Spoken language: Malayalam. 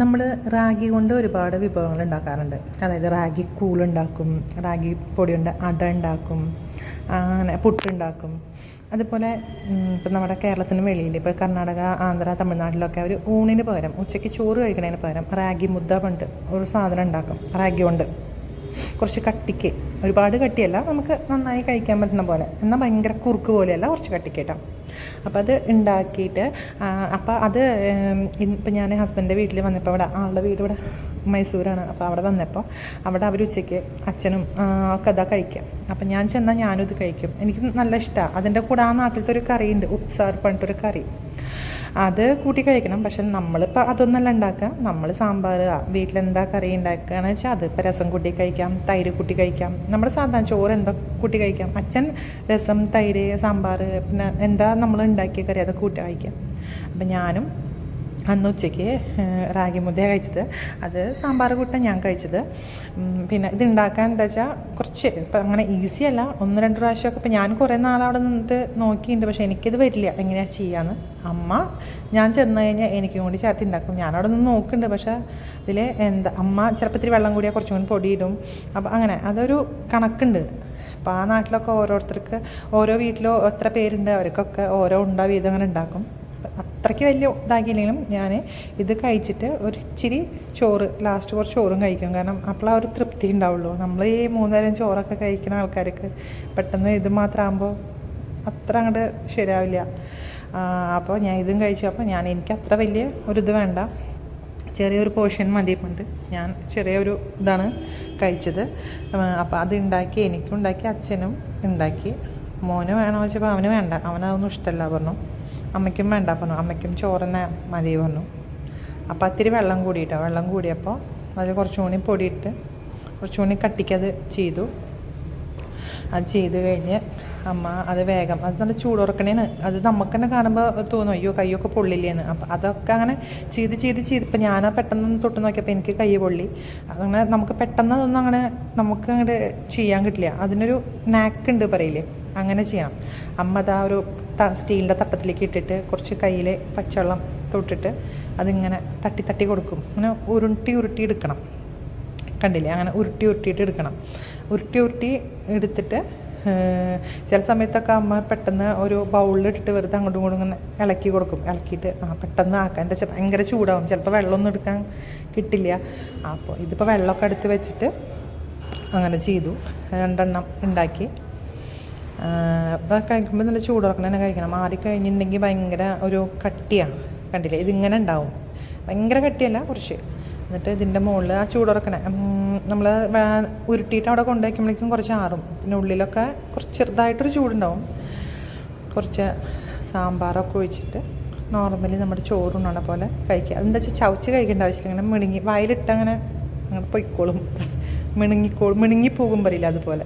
നമ്മൾ റാഗി കൊണ്ട് ഒരുപാട് വിഭവങ്ങൾ ഉണ്ടാക്കാറുണ്ട്. അതായത് റാഗി കൂളുണ്ടാക്കും റാഗി പൊടി കൊണ്ട് അട ഉണ്ടാക്കും അങ്ങനെ പുട്ടുണ്ടാക്കും. അതുപോലെ ഇപ്പം നമ്മുടെ കേരളത്തിന് വെളിയിൽ ഇപ്പോൾ കർണാടക ആന്ധ്ര തമിഴ്നാട്ടിലൊക്കെ അവർ ഊണിന് പകരം ഉച്ചയ്ക്ക് ചോറ് കഴിക്കുന്നതിന് പകരം റാഗി മുദ്ദ പണ്ട് ഒരു സാധനം ഉണ്ടാക്കും റാഗി കൊണ്ട്. കുറച്ച് കട്ടിക്ക്. ഒരുപാട് കട്ടിയല്ല നമുക്ക് നന്നായി കഴിക്കാൻ പറ്റുന്ന പോലെ. എന്നാൽ ഭയങ്കര കുറുക്ക് പോലെയല്ല കുറച്ച് കട്ടിക്ക് കേട്ടോ. അപ്പോൾ അത് ഉണ്ടാക്കിയിട്ട് അപ്പോൾ അത് ഇപ്പം ഞാൻ ഹസ്ബൻഡിന്റെ വീട്ടിൽ വന്നപ്പോൾ അവിടെ ആളുടെ വീട് ഇവിടെ മൈസൂരാണ്. അപ്പോൾ അവിടെ വന്നപ്പോൾ അവിടെ അവർ ഉച്ചയ്ക്ക് അച്ഛനും ഒക്കെ അതാ കഴിക്കാം അപ്പം ഞാൻ ചെന്നാൽ ഞാനും ഇത് കഴിക്കും. എനിക്ക് നല്ല ഇഷ്ടമാണ് അതിന്റെ കൂടെ ആ നാട്ടിലത്തെ ഒരു കറിയുണ്ട് ഉപ്സാർ പറഞ്ഞിട്ടൊരു കറി. അത് കൂട്ടി കഴിക്കണം. പക്ഷെ നമ്മളിപ്പോൾ അതൊന്നല്ല ഉണ്ടാക്കുക. നമ്മൾ സാമ്പാർ വീട്ടിലെന്താ കറി ഉണ്ടാക്കുകയെന്ന് വെച്ചാൽ അത് ഇപ്പോൾ രസം കൂട്ടി കഴിക്കാം തൈര് കൂട്ടി കഴിക്കാം. നമ്മൾ സാധാരണ ചോറ് എന്തോ കൂട്ടി കഴിക്കാം? അച്ഛൻ രസം തൈര് സാമ്പാർ പിന്നെ എന്താ നമ്മൾ ഉണ്ടാക്കിയ കറി അത് കൂട്ടി കഴിക്കാം. അപ്പം ഞാനും അന്ന് ഉച്ചയ്ക്ക് റാഗി മുദ്ദയാണ് കഴിച്ചത്. അത് സാമ്പാർ കൂട്ടാൻ ഞാൻ കഴിച്ചത്. പിന്നെ ഇത് ഉണ്ടാക്കാൻ എന്താ വെച്ചാൽ കുറച്ച് ഇപ്പം അങ്ങനെ ഈസി അല്ല. ഒന്ന് രണ്ട് പ്രാവശ്യമൊക്കെ ഇപ്പം ഞാൻ കുറേ നാളവിടെ നിന്നിട്ട് നോക്കിയിട്ടുണ്ട്. പക്ഷേ എനിക്കിത് വരില്ല എങ്ങനെയാണ് ചെയ്യാന്ന്. അമ്മ ഞാൻ ചെന്ന് കഴിഞ്ഞാൽ എനിക്കും കൂടി ചേർത്ത് ഉണ്ടാക്കും. ഞാൻ അവിടെ നിന്ന് നോക്കുന്നുണ്ട്. പക്ഷേ ഇതിൽ എന്താ അമ്മ ചിലപ്പോൾ ഇത്തിരി വെള്ളം കൂടിയാൽ കുറച്ചും കൂടി പൊടിയിടും. അപ്പം അങ്ങനെ അതൊരു കണക്കുണ്ട്. അപ്പോൾ ആ നാട്ടിലൊക്കെ ഓരോരുത്തർക്ക് ഓരോ വീട്ടിലോ എത്ര പേരുണ്ട് അവർക്കൊക്കെ ഓരോ ഉണ്ടാവും അങ്ങനെ ഉണ്ടാക്കും. അത്രയ്ക്ക് വലിയ ഇതാക്കിയില്ലെങ്കിലും ഞാൻ ഇത് കഴിച്ചിട്ട് ഒരു ഇച്ചിരി ചോറ് ലാസ്റ്റ് കുറച്ച് ചോറും കഴിക്കും. കാരണം അപ്പോൾ ആ ഒരു തൃപ്തി ഉണ്ടാവുള്ളൂ. നമ്മൾ ഈ മൂന്നേരം ചോറൊക്കെ കഴിക്കുന്ന ആൾക്കാർക്ക് പെട്ടെന്ന് ഇത് മാത്രമാകുമ്പോൾ അത്ര അങ്ങോട്ട് ശരിയാവില്ല. അപ്പോൾ ഞാൻ ഇതും കഴിച്ചു. അപ്പോൾ ഞാൻ എനിക്ക് അത്ര വലിയ ഒരു ഇത് വേണ്ട. ചെറിയൊരു പോർഷൻ മതിയുമുണ്ട് ഞാൻ ചെറിയൊരു ഇതാണ് കഴിച്ചത്. അപ്പോൾ അത് ഉണ്ടാക്കി എനിക്കും ഉണ്ടാക്കി അച്ഛനും ഉണ്ടാക്കി. മോന് വേണോ വെച്ചപ്പോൾ അവന് വേണ്ട. അവനതൊന്നും ഇഷ്ടമല്ല പറഞ്ഞു. അമ്മയ്ക്കും വേണ്ട പറഞ്ഞു അമ്മയ്ക്കും ചോറന്നെ മതി പറഞ്ഞു. അപ്പോൾ അത്തിരി വെള്ളം കൂടിയിട്ടോ? വെള്ളം കൂടിയപ്പോൾ അതിൽ കുറച്ചും കൂടി പൊടിയിട്ട് കുറച്ചും കൂടി കട്ടിക്കത് ചെയ്തു. അത് ചെയ്ത് കഴിഞ്ഞ് അമ്മ അത് വേഗം അത് നല്ല ചൂടുറക്കണേന് അത് നമുക്ക് തന്നെ കാണുമ്പോൾ തോന്നും അയ്യോ കയ്യൊക്കെ പൊള്ളില്ലേന്ന്. അപ്പം അതൊക്കെ അങ്ങനെ ചെയ്ത് ചെയ്ത് ചെയ്ത് ഇപ്പം ഞാനാ പെട്ടെന്ന് തൊട്ട് നോക്കിയപ്പോൾ എനിക്ക് കൈ പൊള്ളി. അങ്ങനെ നമുക്ക് പെട്ടെന്ന് അതൊന്നും അങ്ങനെ നമുക്ക് അങ്ങോട്ട് ചെയ്യാൻ കിട്ടില്ല. അതിനൊരു നാക്ക് ഉണ്ട് പറയില്ലേ? അങ്ങനെ ചെയ്യാം. അമ്മ അതാ ഒരു സ്റ്റീലിന്റെ തട്ടത്തിലേക്ക് ഇട്ടിട്ട് കുറച്ച് കയ്യിൽ പച്ചവെള്ളം തൊട്ടിട്ട് അതിങ്ങനെ തട്ടി തട്ടി കൊടുക്കും. അങ്ങനെ ഉരുട്ടി ഉരുട്ടി എടുക്കണം. കണ്ടില്ലേ? അങ്ങനെ ഉരുട്ടി ഉരുട്ടിയിട്ട് എടുക്കണം. ഉരുട്ടി ഉരുട്ടി എടുത്തിട്ട് ചില സമയത്തൊക്കെ അമ്മ പെട്ടെന്ന് ഒരു ബൗളിലിട്ടിട്ട് വെറുതെ അങ്ങോട്ടും ഇങ്ങോട്ടും ഇങ്ങനെ ഇളക്കി കൊടുക്കും. ഇളക്കിയിട്ട് ആ പെട്ടെന്ന് ആക്കാൻ. എന്താ വെച്ചാൽ ഭയങ്കര ചൂടാവും. ചിലപ്പോൾ വെള്ളമൊന്നും എടുക്കാൻ കിട്ടില്ല. അപ്പോൾ ഇതിപ്പോൾ വെള്ളമൊക്കെ എടുത്ത് വെച്ചിട്ട് അങ്ങനെ ചെയ്തു. രണ്ടെണ്ണം ഉണ്ടാക്കി. അപ്പോൾ കഴിക്കുമ്പോൾ നല്ല ചൂടുറക്കണം തന്നെ കഴിക്കണം. മാറി കഴിഞ്ഞിട്ടുണ്ടെങ്കിൽ ഭയങ്കര ഒരു കട്ടിയാണ് കണ്ടില്ലേ? ഇതിങ്ങനെ ഉണ്ടാവും ഭയങ്കര കട്ടിയല്ല കുറച്ച്. എന്നിട്ട് ഇതിന്റെ മുകളിൽ ആ ചൂടുറക്കണ നമ്മൾ ഉരുട്ടിയിട്ട് അവിടെ കൊണ്ടുവയ്ക്കുമ്പോഴേക്കും കുറച്ച് ആറും. പിന്നെ ഉള്ളിലൊക്കെ കുറച്ച് ചെറുതായിട്ടൊരു ചൂടുണ്ടാവും. കുറച്ച് സാമ്പാറൊക്കെ ഒഴിച്ചിട്ട് നോർമലി നമ്മുടെ ചോറുണ്ണണ പോലെ കഴിക്കുക. അതെന്താ വെച്ചാൽ ചവച്ച് കഴിക്കേണ്ട ആവശ്യമില്ല. ഇങ്ങനെ മിണുങ്ങി വായിലിട്ട് അങ്ങനെ അങ്ങനെ പൊയ്ക്കോളും. മിണുങ്ങിക്കോളും മിണുങ്ങി പോകും പറയില്ല അതുപോലെ.